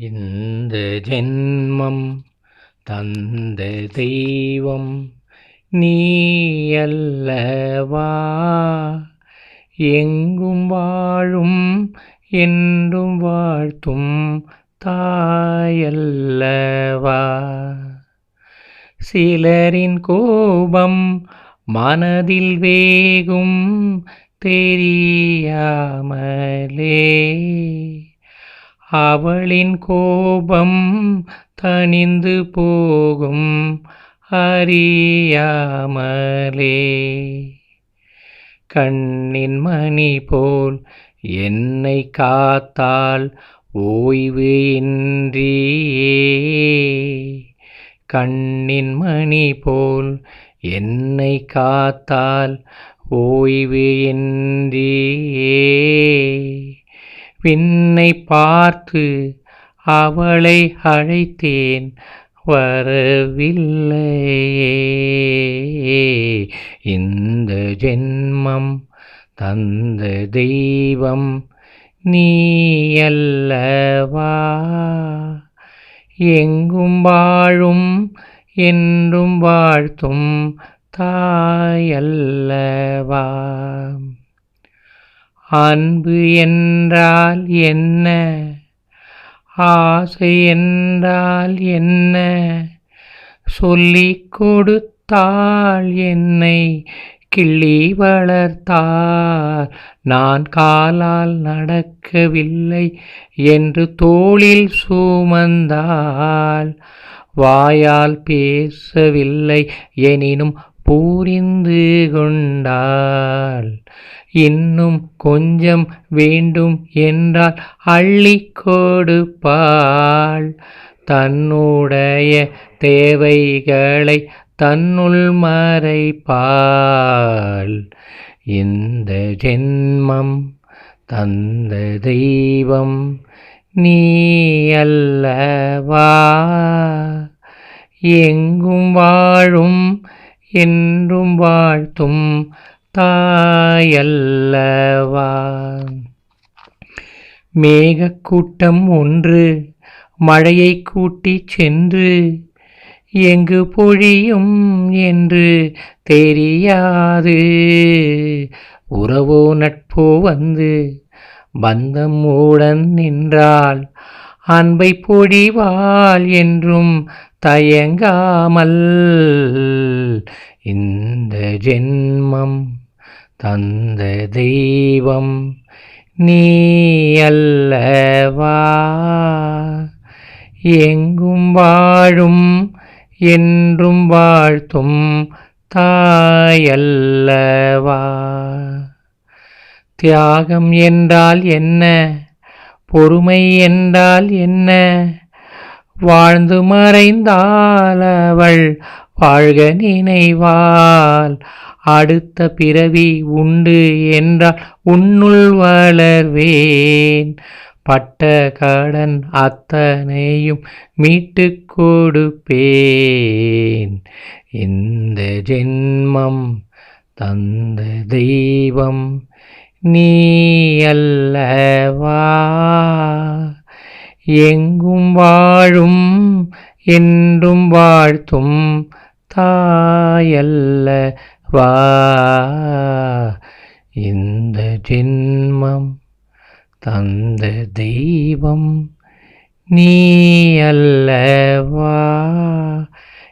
இந்த ஜென்மம் தந்த தெய்வம் நீயல்லவா? எங்கும் வாழும் என்றும் வாழ்த்தும் தாயல்லவா? சிலரின் கோபம் மனதில் வேகும் தெரியாமலே அவளின் கோபம் தணிந்து போகும் அறியாமலே. கண்ணின் மணி போல் என்னை காத்தால் ஓய்வு இன்றியே. கண்ணின் மணி போல் என்னை காத்தால் ஓய்வு இன்றியே. விண்ணை பார்த்து அவளை அழைத்தேன். வரவில்லையே இந்த ஜென்மம் தந்த தெய்வம் நீயல்லவா? எங்கும் வாழும் என்றும் வாழ்த்தும் தாயல்லவா? அன்பு என்றால் என்ன? ஆசை என்றால் என்ன? சொல்லிக் கொடுத்தாள் என்னை கிள்ளி வளர்த்தார். நான் காலால் நடக்கவில்லை என்று தோளில் சுமந்தாள் வாயால் பேசவில்லை எனினும் புரிந்து கொண்டாள் இன்னும் கொஞ்சம் வேண்டும் என்றால் அள்ளி கொடுப்பாள். தன்னுடைய தேவைகளை தன்னுள் மறைப்பாள். இந்த ஜென்மம் தந்த தெய்வம் நீ அல்லவா? எங்கும் வாழும் என்றும் வாழ்த்தும் தாயல்லவா. மேகக்கூட்டம் ஒன்று மழையை கூட்டிச் சென்று எங்கு பொழியும் என்று தெரியாது. உறவோ நட்போ வந்து பந்தம் மூடன் நின்றால் அன்பை பொழிவாள் என்றும் தயங்காமல். இந்த ஜென்மம் தந்த தெய்வம் நீ அல்லவா? எங்கும் வாழும் என்றும் வாழ்த்தும் தாயல்லவா தியாகம் என்றால் என்ன? பொறுமை என்றால் என்ன? வாழ்ந்து மறைந்தால் அவள் வாழ்க நினைவால். அடுத்த பிறவி உண்டு என்றால் உன்னுள் வளர்வேன். பட்ட கடன் அத்தனையும் மீட்டு கொடுப்பேன். இந்த ஜென்மம் தந்த தெய்வம் நீ அல்லவா? எங்கும் வாழும் என்றும் வாழ்த்தும் தாயல்ல வா. இந்த ஜென்மம் தந்த தெய்வம் நீ அல்லவா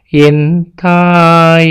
என் தாயல்லவா